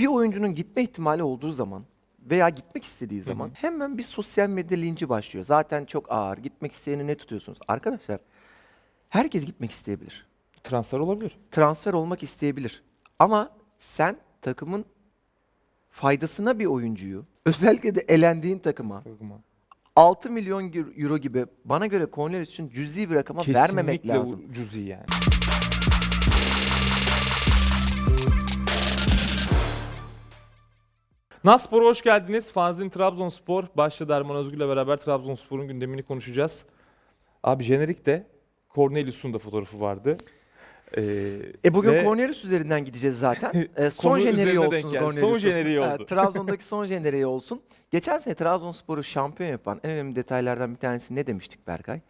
bir oyuncunun gitme ihtimali olduğu zaman veya gitmek istediği zaman hemen bir sosyal medya linci başlıyor. Zaten çok ağır. Gitmek isteyeni ne tutuyorsunuz? Arkadaşlar herkes gitmek isteyebilir. Transfer olabilir. Transfer olmak isteyebilir. Ama sen takımın faydasına bir oyuncuyu özellikle de elendiğin takıma Bakma. 6 milyon euro gibi bana göre Cornelius için cüzi bir rakama vermemek Kesinlikle lazım. bu cüzi yani. Naspor'a hoş geldiniz. Fanzin Trabzonspor başladı Erman Özgür'le beraber Trabzonspor'un gündemini konuşacağız. Abi jenerikte Cornelius'un da fotoğrafı vardı. Ee, E bugün ve Cornelius üzerinden gideceğiz zaten. E, son jeneriği olsun. Cornelius'un. Son jeneriği oldu. Trabzon'daki son jeneriği olsun. Geçen sene Trabzonspor'u şampiyon yapan en önemli detaylardan bir tanesi ne demiştik Berkay?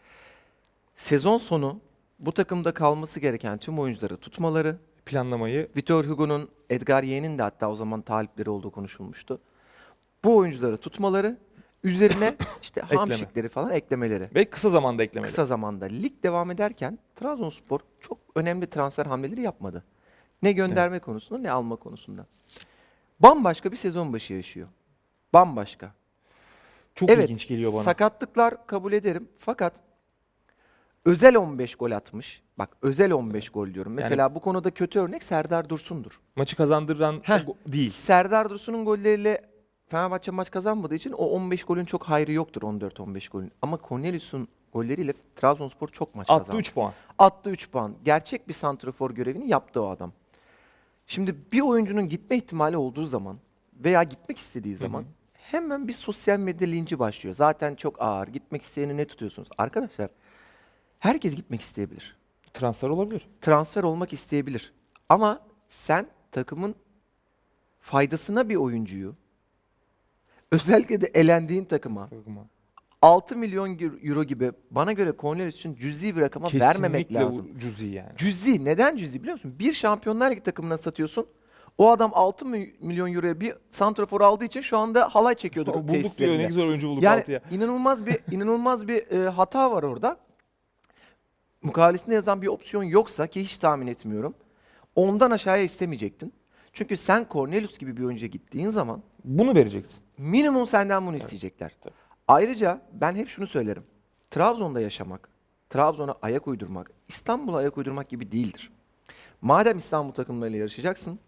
Sezon sonu bu takımda kalması gereken tüm oyuncuları tutmaları, planlamayı Vitor Hugo'nun, Edgar Yeğen'in de hatta o zaman talipleri olduğu konuşulmuştu. Bu oyuncuları tutmaları, üzerine işte Ekleme. hamşikleri falan eklemeleri. ve kısa zamanda eklemeli. Kısa zamanda lig devam ederken Trabzonspor çok önemli transfer hamleleri yapmadı. Ne gönderme konusunda ne alma konusunda. Bambaşka bir sezon başı yaşıyor. Bambaşka. Çok evet, ilginç geliyor bana. sakatlıklar kabul ederim fakat özel 15 gol atmış. Bak özel 15 gol diyorum. Mesela bu konuda kötü örnek Serdar Dursun'dur. Maçı kazandıran Heh, go- değil. Serdar Dursun'un golleriyle Fenerbahçe maç kazanmadığı için o 15 golün çok hayrı yoktur 14-15 golün. Ama Cornelius'un golleriyle Trabzonspor çok maç Attı kazandı. 3 puan. Attı 3 puan. Gerçek bir santrafor görevini yaptı o adam. Şimdi bir oyuncunun gitme ihtimali olduğu zaman veya gitmek istediği zaman hemen bir sosyal medya linci başlıyor. Zaten çok ağır. Gitmek isteyeni ne tutuyorsunuz? Arkadaşlar herkes gitmek isteyebilir. Transfer olabilir. Transfer olmak isteyebilir. Ama sen takımın faydasına bir oyuncuyu özellikle de elendiğin takıma Bakma. 6 milyon euro gibi bana göre Cornelius için cüzi bir rakama vermemek Kesinlikle lazım. bu cüzi yani. Cüzi. Neden cüzi biliyor musun? Bir Şampiyonlar Ligi takımına satıyorsun. O adam 6 mi- milyon euroya bir santrafor aldığı için şu anda halay çekiyordur bulduk diyor ne tesislerinde. güzel oyuncu bulduk Yani altıya. inanılmaz bir inanılmaz bir e, hata var orada. Mukavelesinde yazan bir opsiyon yoksa ki hiç tahmin etmiyorum. Ondan aşağıya istemeyecektin. Çünkü sen Cornelius gibi bir oyuncuya gittiğin zaman Bunu vereceksin. minimum senden bunu isteyecekler. tabii. Ayrıca ben hep şunu söylerim. Trabzon'da yaşamak, Trabzon'a ayak uydurmak, İstanbul'a ayak uydurmak gibi değildir. Madem İstanbul takımlarıyla yarışacaksın,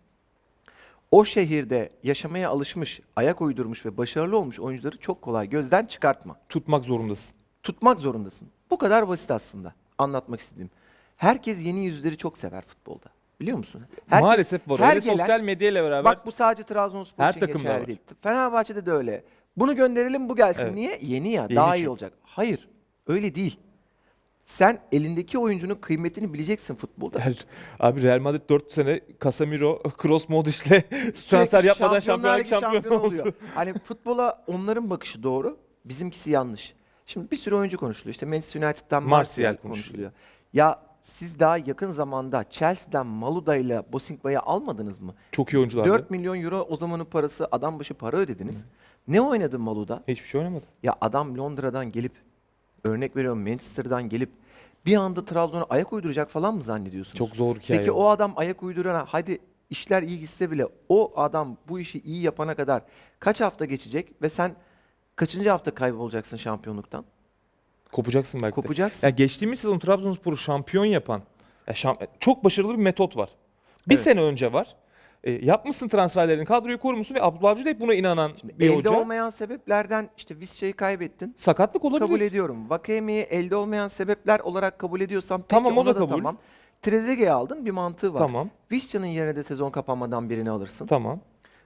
o şehirde yaşamaya alışmış, ayak uydurmuş ve başarılı olmuş oyuncuları çok kolay gözden çıkartma. Tutmak zorundasın. Tutmak zorundasın. Bu kadar basit aslında anlatmak istediğim. Herkes yeni yüzleri çok sever futbolda. Biliyor musun? Herkes- Maalesef var. her gelen- sosyal medyayla beraber Bak bu sadece Trabzonspor Her için takımda geçerli var. değil. Fenerbahçe'de de öyle. Bunu gönderelim bu gelsin. Evet. Niye? Yeni ya. Yeni daha iyi çünkü. olacak. Hayır. Öyle değil. Sen elindeki oyuncunun kıymetini bileceksin futbolda. Her- abi Real Madrid 4 sene Casemiro, Kroos, Modric'le transfer Sürekli yapmadan Şampiyonlar Ligi şampiyon şampiyonu oldu. oluyor. Hani futbola onların bakışı doğru, bizimkisi yanlış. Şimdi bir sürü oyuncu konuşuluyor. İşte Manchester United'dan Martial Martial konuşuluyor. konuşuluyor. Ya siz daha yakın zamanda Chelsea'den Maluda ile Bosingba'yı almadınız mı? Çok iyi oyuncular. 4 milyon euro o zamanın parası, adam başı para ödediniz. Ne oynadı Maluda? Hiçbir şey oynamadı. Ya adam Londra'dan gelip, örnek veriyorum Manchester'dan gelip bir anda Trabzon'a ayak uyduracak falan mı zannediyorsunuz? Çok zor hikaye. Peki o adam ayak uydurana hadi işler iyi gitse bile o adam bu işi iyi yapana kadar kaç hafta geçecek ve sen kaçıncı hafta kaybolacaksın şampiyonluktan? Kopacaksın belki de. Kopacaksın. Ya geçtiğimiz sezon Trabzonspor'u şampiyon yapan ya şam- çok başarılı bir metot var. Bir Evet. sene önce var. E, yapmışsın transferlerini, kadroyu korumuşsun ve Abdullah Avcı da hep buna inanan bir elde hoca. olmayan sebeplerden işte Vizca'yı kaybettin. Sakatlık olabilir. Kabul ediyorum. Vakemi'yi elde olmayan sebepler olarak kabul ediyorsam peki Tamam, o ona da kabul. tamam. Trezeguet'i aldın bir mantığı var. Tamam, Vizca'nın yerine de sezon kapanmadan birini alırsın. tamam.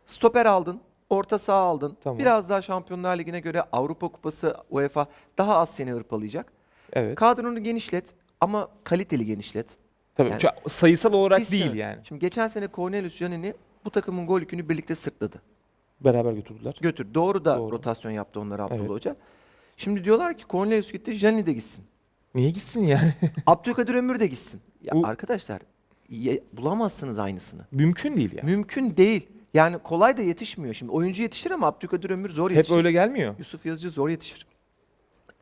Stoper aldın. Orta saha aldın. Tamam. Biraz daha Şampiyonlar Ligi'ne göre Avrupa Kupası, UEFA daha az seni hırpalayacak. Evet. Kadronu genişlet ama kaliteli genişlet. Tabii. yani- sayısal olarak Biz değil yani. Şimdi geçen sene Cornelius Canini bu takımın gol yükünü birlikte sırtladı. Beraber götürdüler. Götür. Doğru da Doğru. rotasyon yaptı onlara Abdullah Evet. Hoca. Şimdi diyorlar ki Cornelius gitti, Canini de gitsin. Niye gitsin yani? Abdülkadir Ömür de gitsin. Ya Bu- arkadaşlar bulamazsınız aynısını. Mümkün değil yani. Mümkün değil. Yani kolay da yetişmiyor. Şimdi oyuncu yetişir ama Abdülkadir Ömür zor Hep yetişir. öyle gelmiyor. Yusuf Yazıcı zor yetişir.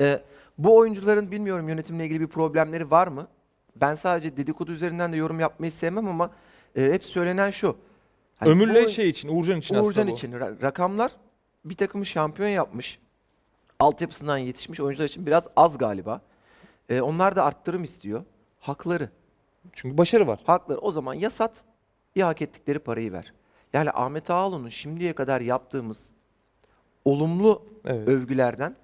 Ee, bu oyuncuların bilmiyorum yönetimle ilgili bir problemleri var mı? Ben sadece dedikodu üzerinden de yorum yapmayı sevmem ama e, hep söylenen şu. Hani Ömür'le bu- şey için, Uğurcan için Uğurcan aslında bu. için ra- rakamlar bir takımı şampiyon yapmış. Altyapısından yetişmiş oyuncular için biraz az galiba. Ee, onlar da arttırım istiyor. Hakları. Çünkü başarı var. Hakları. O zaman ya sat ya hak ettikleri parayı ver. Yani Ahmet Ağaoğlu'nun şimdiye kadar yaptığımız olumlu Evet. övgülerden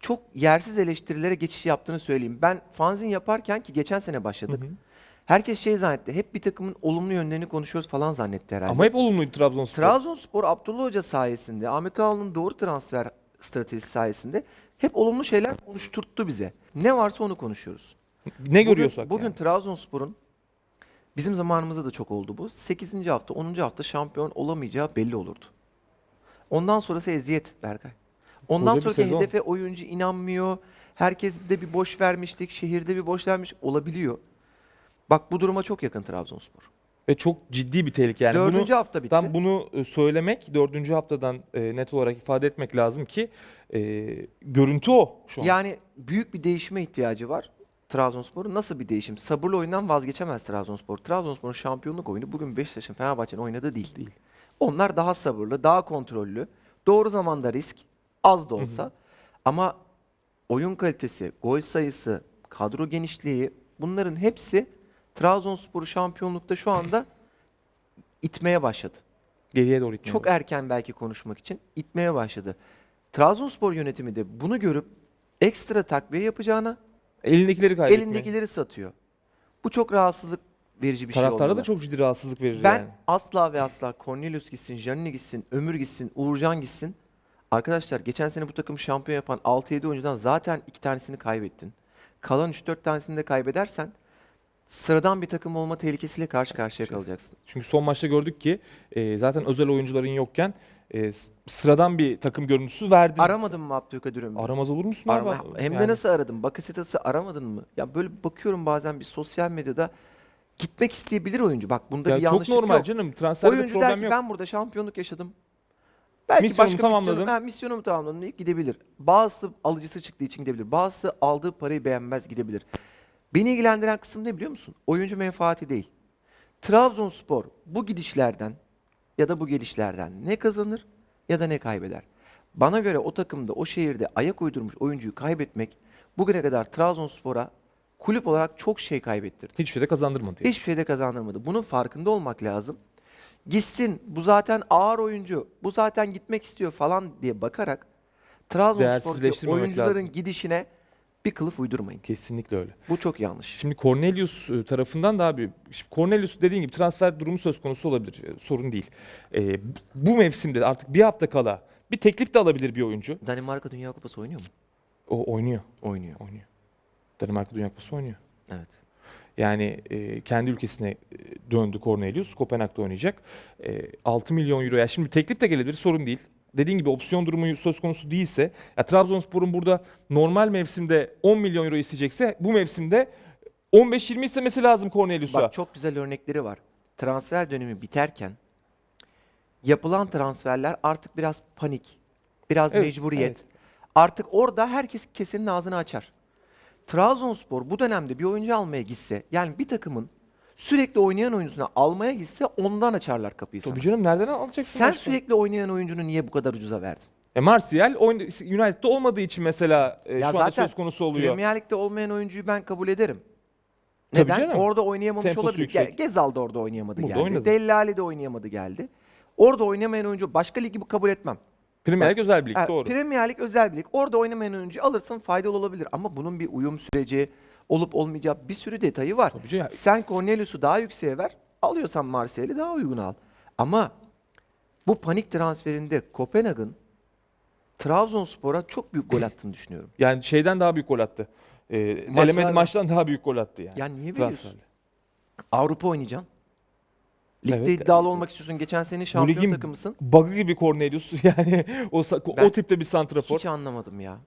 çok yersiz eleştirilere geçiş yaptığını söyleyeyim. Ben fanzin yaparken ki geçen sene başladık. Hı hı. Herkes şey zannetti. Hep bir takımın olumlu yönlerini konuşuyoruz falan zannetti herhalde. Ama hep olumluydu Trabzonspor. Trabzonspor Abdullah Hoca sayesinde, Ahmet Ağaoğlu'nun doğru transfer stratejisi sayesinde hep olumlu şeyler konuşturttu bize. Ne varsa onu konuşuyoruz. ne görüyorsak Bugün, bugün yani. Trabzonspor'un bizim zamanımızda da çok oldu bu. 8. hafta, 10. hafta şampiyon olamayacağı belli olurdu. Ondan sonrası eziyet Berkay. Ondan Koca bir sonraki sezon. hedefe oyuncu inanmıyor. Herkes de bir boş vermiştik. Şehirde bir boş vermiş olabiliyor. Bak bu duruma çok yakın Trabzonspor. Ve çok ciddi bir tehlike yani. Dördüncü bunu, hafta bitti. Tam bunu e, söylemek, dördüncü haftadan e, net olarak ifade etmek lazım ki e, görüntü o şu an. Yani büyük bir değişime ihtiyacı var Trabzonspor'un. Nasıl bir değişim? Sabırlı oyundan vazgeçemez Trabzonspor. Trabzonspor'un şampiyonluk oyunu bugün Beşiktaş'ın Fenerbahçe'nin oynadığı değil. Değil. Onlar daha sabırlı, daha kontrollü. Doğru zamanda risk az da olsa. Ama oyun kalitesi, gol sayısı, kadro genişliği bunların hepsi Trabzonspor'u şampiyonlukta şu anda itmeye başladı. Geriye doğru gitmeye Çok başladı. erken belki konuşmak için itmeye başladı. Trabzonspor yönetimi de bunu görüp ekstra takviye yapacağına Elindekileri kaybetmeye. elindekileri satıyor. Bu çok rahatsızlık verici bir şey Taraftara olmalı. da çok ciddi rahatsızlık verir Ben yani. asla ve asla Cornelius gitsin, Janini gitsin, Ömür gitsin, Uğurcan gitsin. Arkadaşlar geçen sene bu takım şampiyon yapan 6-7 oyuncudan zaten 2 tanesini kaybettin. Kalan 3-4 tanesini de kaybedersen sıradan bir takım olma tehlikesiyle karşı karşıya kalacaksın. Çünkü son maçta gördük ki e, zaten özel oyuncuların yokken e, s- sıradan bir takım görüntüsü verdin. Aramadın mı Abdülkadir Ömür'ü? Aramaz olur musun Arama- abi? hem de Yani nasıl aradın? Bakasetas'ı aramadın mı? Ya böyle bakıyorum bazen bir sosyal medyada gitmek isteyebilir oyuncu. Bak bunda Ya bir çok yanlışlık normal yok. canım. Transferde Oyuncu der problem ki yok. ben burada şampiyonluk yaşadım. Belki Misyonumu başka tamamladım. misyonu, ha, misyonumu tamamladım deyip gidebilir. Bazısı alıcısı çıktığı için gidebilir. Bazısı aldığı parayı beğenmez gidebilir. Beni ilgilendiren kısım ne biliyor musun? Oyuncu menfaati değil. Trabzonspor bu gidişlerden ya da bu gelişlerden ne kazanır ya da ne kaybeder. Bana göre o takımda, o şehirde ayak uydurmuş oyuncuyu kaybetmek bugüne kadar Trabzonspor'a kulüp olarak çok şey kaybettirdi. Hiçbir şey de kazandırmadı. Hiçbir şeyde kazandırmadı. Bunun farkında olmak lazım. Gitsin bu zaten ağır oyuncu, bu zaten gitmek istiyor falan diye bakarak Trabzonspor'daki oyuncuların lazım. gidişine bir kılıf uydurmayın. Kesinlikle öyle. Bu çok yanlış. Şimdi Cornelius e, tarafından daha bir Şimdi Cornelius dediğin gibi transfer durumu söz konusu olabilir. E, Sorun değil. E, bu- mevsimde artık bir hafta kala bir teklif de alabilir bir oyuncu. Danimarka Dünya Kupası oynuyor mu? O oynuyor. Oynuyor. Oynuyor. Danimarka Dünya Kupası oynuyor. Evet. Yani e, kendi ülkesine e, döndü Cornelius. Kopenhag'da oynayacak. E, 6 milyon euroya. Şimdi teklif de gelebilir sorun değil. Dediğin gibi opsiyon durumu söz konusu değilse ya Trabzonspor'un burada normal mevsimde 10 milyon euro isteyecekse bu mevsimde 15-20 istemesi lazım Cornelius'a. Bak çok güzel örnekleri var. Transfer dönemi biterken yapılan transferler artık biraz panik, biraz Evet, mecburiyet. evet. Artık orada herkes kesenin ağzını açar. Trabzonspor bu dönemde bir oyuncu almaya gitse, yani bir takımın sürekli oynayan oyuncusuna almaya gitse ondan açarlar kapıyı sana. Tabii canım nereden alacaksın? Sen başka? sürekli oynayan oyuncunu niye bu kadar ucuza verdin? E Martial United'da olmadığı için mesela e, Ya şu anda söz konusu oluyor. Premier Lig'de olmayan oyuncuyu ben kabul ederim. Tabii Neden? canım. Orada oynayamamış Temposu olabilir. yüksek. Ge- Gezal da orada oynayamadı Burada geldi. oynadı. Dellali de oynayamadı geldi. Orada oynamayan oyuncu başka ligi bu kabul etmem. Premier Lig özel bir lig doğru. Premier Lig özel bir lig. Orada oynamayan oyuncu alırsın faydalı olabilir. Ama bunun bir uyum süreci olup olmayacağı bir sürü detayı var. Tabii canım. Sen Cornelius'u daha yükseğe ver. Alıyorsan Marseille'i daha uygun al. Ama bu panik transferinde Kopenhag'ın Trabzonspor'a çok büyük gol attığını düşünüyorum. Yani şeyden daha büyük gol attı. E, Maçlarda- elemedi maçtan daha büyük gol attı yani. Ya niye veriyorsun? transferle. Avrupa oynayacaksın. Ligde Evet. iddialı olmak istiyorsun. Geçen sene Bu şampiyon ligin takımısın. bug'ı gibi Cornelius yani o sa- o tipte bir santrafor. Hiç anlamadım ya.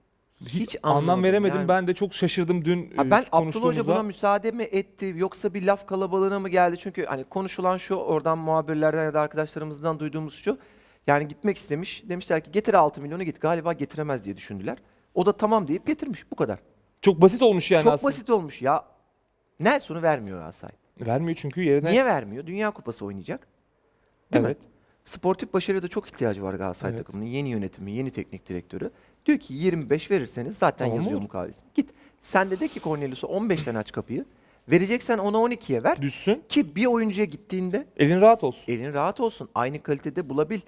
Hiç, Hiç anlam veremedim. yani. Ben de çok şaşırdım dün Ha e, ben Abdullah Hoca buna müsaade mi etti yoksa bir laf kalabalığına mı geldi? Çünkü hani konuşulan şu oradan muhabirlerden ya da arkadaşlarımızdan duyduğumuz şu. Yani gitmek istemiş. Demişler ki getir 6 milyonu git. Galiba getiremez diye düşündüler. O da tamam deyip getirmiş. Bu kadar. Çok basit olmuş yani Çok aslında. basit olmuş ya. Nelson'u vermiyor Galatasaray. Vermiyor çünkü yerine Niye vermiyor? Dünya Kupası oynayacak. Değil evet. mi? Sportif başarıya da çok ihtiyacı var Galatasaray Evet. takımının. Yeni yönetimi, yeni teknik direktörü. Diyor ki 25 verirseniz zaten Tamam yazıyor olur. mukavelesini. Git. Sen de de ki Cornelius'a 15'ten aç kapıyı. Vereceksen ona 12'ye ver. Düşsün. Ki bir oyuncuya gittiğinde Elin rahat olsun. elin rahat olsun. Aynı kalitede bulabil.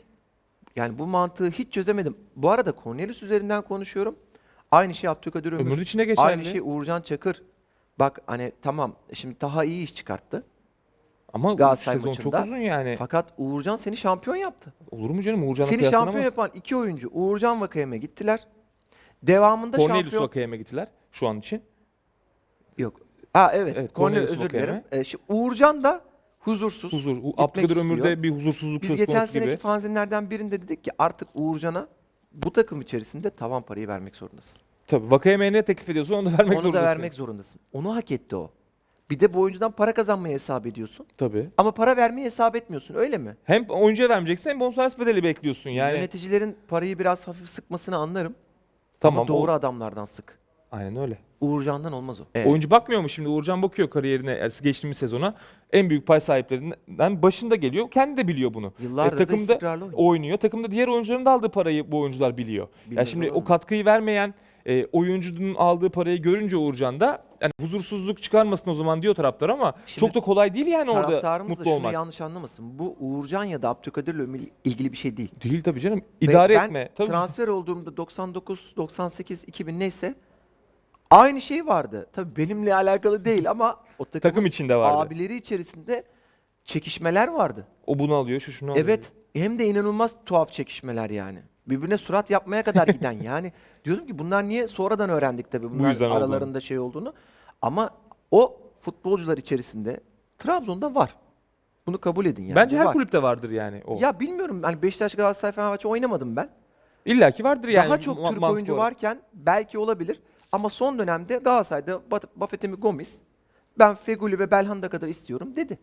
Yani bu mantığı hiç çözemedim. Bu arada Cornelius üzerinden konuşuyorum. Aynı şey Abdülkadir Ömür. Ömür içine geçerli. Aynı şey Uğurcan Çakır. Bak hani tamam şimdi daha iyi iş çıkarttı. Ama Galatasaray sezon çok maçında- uzun yani. Fakat Uğurcan seni şampiyon yaptı. Olur mu canım? Uğurcan'la Seni kıyaslanamaz. şampiyon yapan iki oyuncu Uğurcan Vakayeme gittiler. Devamında Cornelius şampiyon... Vakayeme gittiler şu an için. Yok. Ha evet. Evet, Cornelius özür dilerim. Vakayeme. Ee, şimdi Uğurcan da huzursuz. Huzur. Abdülkadir. Ömür'de bir huzursuzluk Biz söz geçen konusu seneki gibi. fanzinlerden birinde dedik ki artık Uğurcan'a bu takım içerisinde tavan parayı vermek zorundasın. Tabii Vakayeme'ye ne teklif ediyorsan onu da vermek Onu da zorundasın. vermek zorundasın. Onu hak etti o. Bir de bu oyuncudan para kazanmayı hesap ediyorsun. Tabii. Ama para vermeyi hesap etmiyorsun öyle mi? Hem oyuncuya vermeyeceksin hem bonservis bedeli bekliyorsun yani. Yöneticilerin parayı biraz hafif sıkmasını anlarım. tamam. Ama doğru o- adamlardan sık. Aynen öyle. Uğurcan'dan olmaz o. Oyuncu bakmıyor mu şimdi? Uğurcan bakıyor kariyerine yani geçtiğimiz sezona. En büyük pay sahiplerinden başında geliyor. Kendi de biliyor bunu. Yıllardır E, da takımda istikrarlı oynuyor. oynuyor. Takımda diğer oyuncuların da aldığı parayı bu oyuncular biliyor. Bilmez yani şimdi o katkıyı vermeyen e, oyuncunun aldığı parayı görünce Uğurcan da yani huzursuzluk çıkarmasın o zaman diyor taraftar ama Şimdi çok da kolay değil yani orada Taraftarımız da mutlu şunu olmak. yanlış anlamasın. Bu Uğurcan ya da Abdülkadir'le ilgili bir şey değil. Değil tabii canım. Ve İdare ben etme. Tabii. transfer olduğumda 99, 98, 2000 neyse aynı şey vardı. Tabii benimle alakalı değil ama o takımın Takım içinde vardı. abileri içerisinde çekişmeler vardı. O bunu alıyor, şu şunu alıyor. Evet. Hem de inanılmaz tuhaf çekişmeler yani. Birbirine surat yapmaya kadar giden yani. Diyordum ki bunlar niye sonradan öğrendik tabii bunlar yüzden olduğunu. aralarında şey olduğunu. Ama o futbolcular içerisinde Trabzon'da var. Bunu kabul edin yani. Bence her var. kulüpte vardır yani o. Ya bilmiyorum hani Beşiktaş, Galatasaray, Fenerbahçe oynamadım ben. İlla ki vardır yani. Daha çok ma- Türk oyuncu olarak. varken belki olabilir. Ama son dönemde Galatasaray'da Bat- Bafetimi Gomis ben Feguli ve Belhanda kadar istiyorum dedi.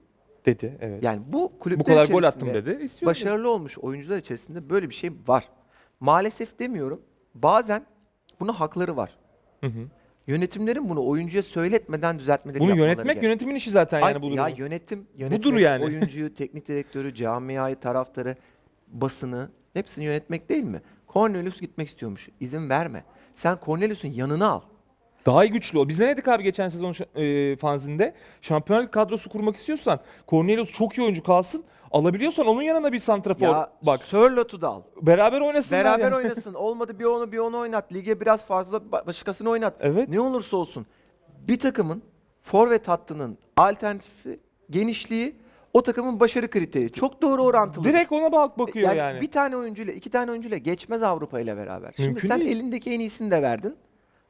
Dedi evet. Yani bu kulüpler Bu kadar gol içerisinde attım dedi. İstiyorum. başarılı olmuş oyuncular içerisinde böyle bir şey var. Maalesef demiyorum. Bazen buna hakları var. Hı hı. Yönetimlerin bunu oyuncuya söyletmeden düzeltmeleri Bunu yapmaları yönetmek gerek. yönetimin işi zaten Ay, yani bu ya durumu. yönetim, yönetmek, Budur yani. oyuncuyu, teknik direktörü, camiayı, taraftarı, basını hepsini yönetmek değil mi? Cornelius gitmek istiyormuş. İzin verme. Sen Cornelius'un yanına al. Daha iyi güçlü ol. Biz ne dedik abi geçen sezon e, fanzinde? Şampiyonlar Ligi kadrosu kurmak istiyorsan Cornelius çok iyi oyuncu kalsın. Alabiliyorsan onun yanına bir santrafor Ya bak. Sörlot'u da al. Beraber oynasınlar Beraber yani. oynasın. Olmadı bir onu bir onu oynat. Lige biraz fazla ba- başkasını oynat. Evet. Ne olursa olsun. Bir takımın forvet hattının alternatifi, genişliği o takımın başarı kriteri. Çok doğru orantılı. Direkt ona bak bakıyor yani. Bir tane oyuncuyla, iki tane oyuncuyla geçmez Avrupa ile beraber. Şimdi Mümkün sen değil. elindeki en iyisini de verdin.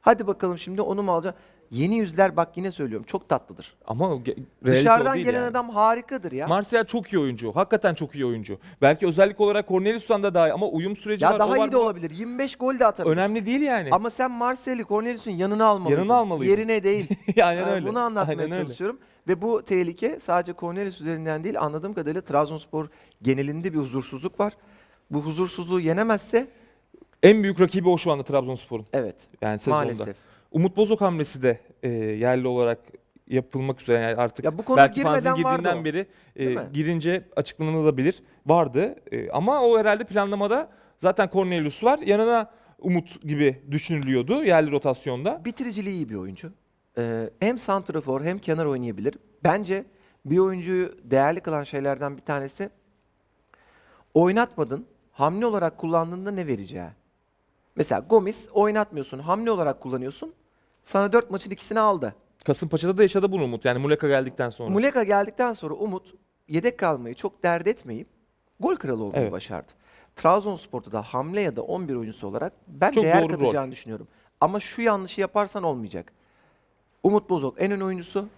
Hadi bakalım şimdi onu mu alacaksın? Yeni yüzler bak yine söylüyorum çok tatlıdır. Ama o ge- realite o Dışarıdan değil gelen yani. adam harikadır ya. Martial çok iyi oyuncu. Hakikaten çok iyi oyuncu. Belki özellik olarak Cornelius'tan da daha iyi ama uyum süreci ya var. o daha var, iyi de bu var. olabilir. 25 gol de atabilir. Önemli değil yani. Ama sen Marcel'i Cornelius'un yanına almalıydın. Yanına almalıydın. Yerine değil. Aynen öyle. Bunu anlatmaya Aynen öyle. çalışıyorum. Ve bu tehlike sadece Cornelius üzerinden değil anladığım kadarıyla Trabzonspor genelinde bir huzursuzluk var. Bu huzursuzluğu yenemezse En büyük rakibi o şu anda Trabzonspor'un. evet Yani sezonda. maalesef. Umut Bozok hamlesi de e, yerli olarak yapılmak üzere yani artık Ya bu konuya belki fanzin girdiğinden beri e, girince açıklanılabilir vardı E, ama o herhalde planlamada zaten Cornelius var yanına Umut gibi düşünülüyordu yerli rotasyonda. Bitiriciliği iyi bir oyuncu. Ee, hem santrafor hem kenar oynayabilir. Bence bir oyuncuyu değerli kılan şeylerden bir tanesi oynatmadın. Hamle olarak kullandığında ne vereceği. Mesela Gomis oynatmıyorsun. Hamle olarak kullanıyorsun. Sana dört maçın ikisini aldı. Kasımpaşa'da da yaşadı bunu Umut yani Muleka geldikten sonra. Muleka geldikten sonra Umut yedek kalmayı çok dert etmeyip gol kralı olmayı Evet. başardı. Trabzonspor'da da hamle ya da 11 oyuncusu olarak ben Çok değer doğru rol. katacağını düşünüyorum. Ama şu yanlışı yaparsan olmayacak. Umut Bozok en ön oyuncusu.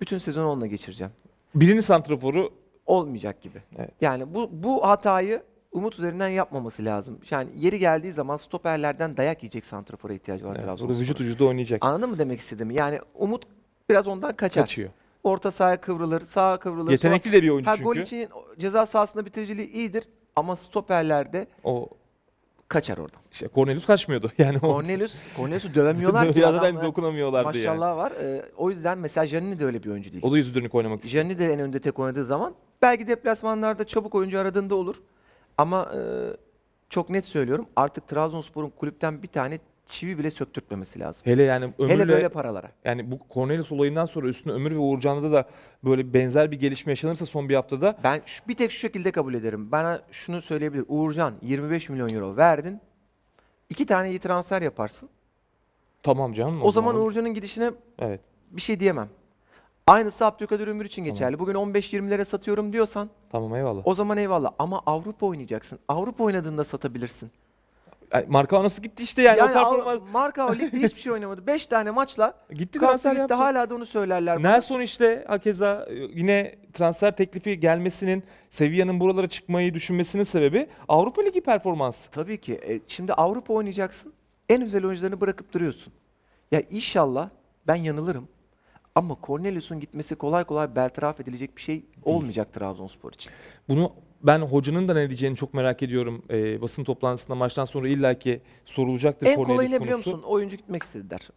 Bütün sezonu onunla geçireceğim. Birinin santraforu Olmayacak gibi. Evet. Yani bu bu hatayı Umut üzerinden yapmaması lazım. Yani yeri geldiği zaman stoperlerden dayak yiyecek santrafora ihtiyacı var evet, Trabzonspor'un. vücut vücuda oynayacak. Anladın mı demek istediğimi? Yani Umut biraz ondan kaçar. Kaçıyor. Orta sahaya kıvrılır, sağa kıvrılır. Yetenekli de bir oyuncu Ha, çünkü. gol için ceza sahasında bitiriciliği iyidir ama stoperlerde O kaçar oradan. işte Cornelius kaçmıyordu. Yani Cornelius, Cornelius'u dövemiyorlar ki. zaten dokunamıyorlardı yani. Maşallah var. Ee, o yüzden mesela Janini de öyle bir oyuncu değil. O da yüzü dönük oynamak istiyor. Janini de en önde tek oynadığı zaman Belki deplasmanlarda çabuk oyuncu aradığında olur. Ama e, çok net söylüyorum. Artık Trabzonspor'un kulüpten bir tane çivi bile söktürtmemesi lazım. Hele yani Ömür'le Hele böyle paralara. yani bu Cornelius olayından sonra üstüne Ömür ve Uğurcan'da da böyle benzer bir gelişme yaşanırsa son bir haftada Ben şu, bir tek şu şekilde kabul ederim. Bana şunu söyleyebilir. Uğurcan 25 milyon euro verdin. İki tane iyi transfer yaparsın. tamam canım. O zaman Uğurcan'ın gidişine evet. bir şey diyemem. Aynısı Abdülkadir Ömür için geçerli. Bugün 15-20'lere satıyorum diyorsan Tamam eyvallah. o zaman eyvallah. Ama Avrupa oynayacaksın. Avrupa oynadığında satabilirsin. Marka nasıl gitti işte yani, o performans Marka Lig'de hiçbir şey oynamadı. 5 tane maçla gitti transfer gitti. yaptı. Hala da onu söylerler. Nelson işte hakeza e, yine transfer teklifi gelmesinin Sevilla'nın buralara çıkmayı düşünmesinin sebebi Avrupa Ligi performansı. Tabii ki. E, şimdi Avrupa oynayacaksın. En güzel oyuncularını bırakıp duruyorsun. Ya inşallah ben yanılırım. Ama Cornelius'un gitmesi kolay kolay bertaraf edilecek bir şey olmayacak Trabzonspor için. Bunu ben hocanın da ne diyeceğini çok merak ediyorum. E, basın toplantısında maçtan sonra illaki sorulacaktır en Cornelius kolayı ne biliyor konusu. musun? Oyuncu gitmek istediler.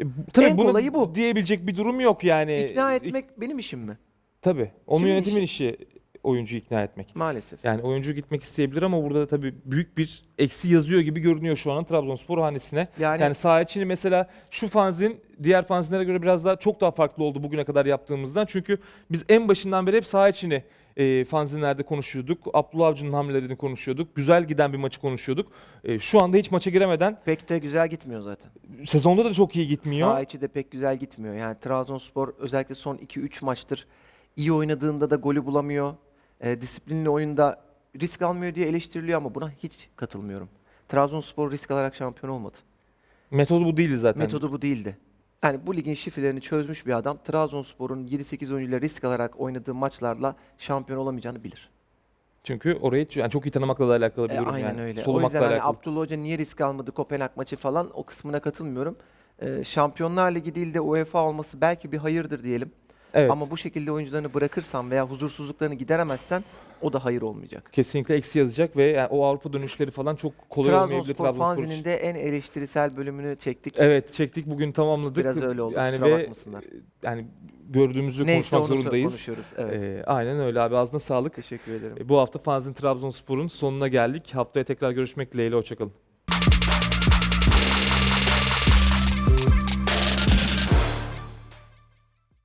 E, tabii En bunu kolayı bu. diyebilecek bir durum yok yani. İkna etmek benim işim mi? Tabii. Onun Kimin yönetimin işi oyuncuyu ikna etmek. Maalesef. Yani oyuncu gitmek isteyebilir ama burada da tabii büyük bir eksi yazıyor gibi görünüyor şu an Trabzonspor hanesine. Yani, Yani saha içini mesela şu fanzin diğer fanzinlere göre biraz daha çok daha farklı oldu bugüne kadar yaptığımızdan. Çünkü biz en başından beri hep saha içini e, fanzinlerde konuşuyorduk. Abdullah Avcı'nın hamlelerini konuşuyorduk. Güzel giden bir maçı konuşuyorduk. E, şu anda hiç maça giremeden pek de güzel gitmiyor zaten. sezonda da çok iyi gitmiyor. Saha içi de pek güzel gitmiyor. Yani Trabzonspor özellikle son 2-3 maçtır iyi oynadığında da golü bulamıyor. E, disiplinli oyunda risk almıyor diye eleştiriliyor ama buna hiç katılmıyorum. Trabzonspor risk alarak şampiyon olmadı. Metodu bu değildi zaten. Metodu bu değildi. Yani bu ligin şifrelerini çözmüş bir adam Trabzonspor'un 7-8 oyuncuyla risk alarak oynadığı maçlarla şampiyon olamayacağını bilir. Çünkü orayı yani çok iyi tanımakla da alakalı bir E, durum aynen yani. öyle. O Solumakla yüzden hani alakalı. Abdullah Hoca niye risk almadı Kopenhag maçı falan o kısmına katılmıyorum. E, Şampiyonlar Ligi değil de UEFA olması belki bir hayırdır diyelim. Evet. Ama bu şekilde oyuncularını bırakırsan veya huzursuzluklarını gideremezsen o da hayır olmayacak. kesinlikle eksi yazacak ve yani o Avrupa dönüşleri falan çok kolay olmayabilir Trabzonspor Trabzonspor için. fanzininde en eleştirisel bölümünü çektik. Evet çektik bugün tamamladık. Biraz öyle oldu. Yani ve bakmasınlar. yani gördüğümüzü Neyse konuşmak zorundayız. konuşuyoruz. Evet. Ee, aynen öyle abi ağzına sağlık. Teşekkür ederim. E, Bu hafta Fanzin Trabzonspor'un sonuna geldik. Haftaya tekrar görüşmek dileğiyle hoşçakalın.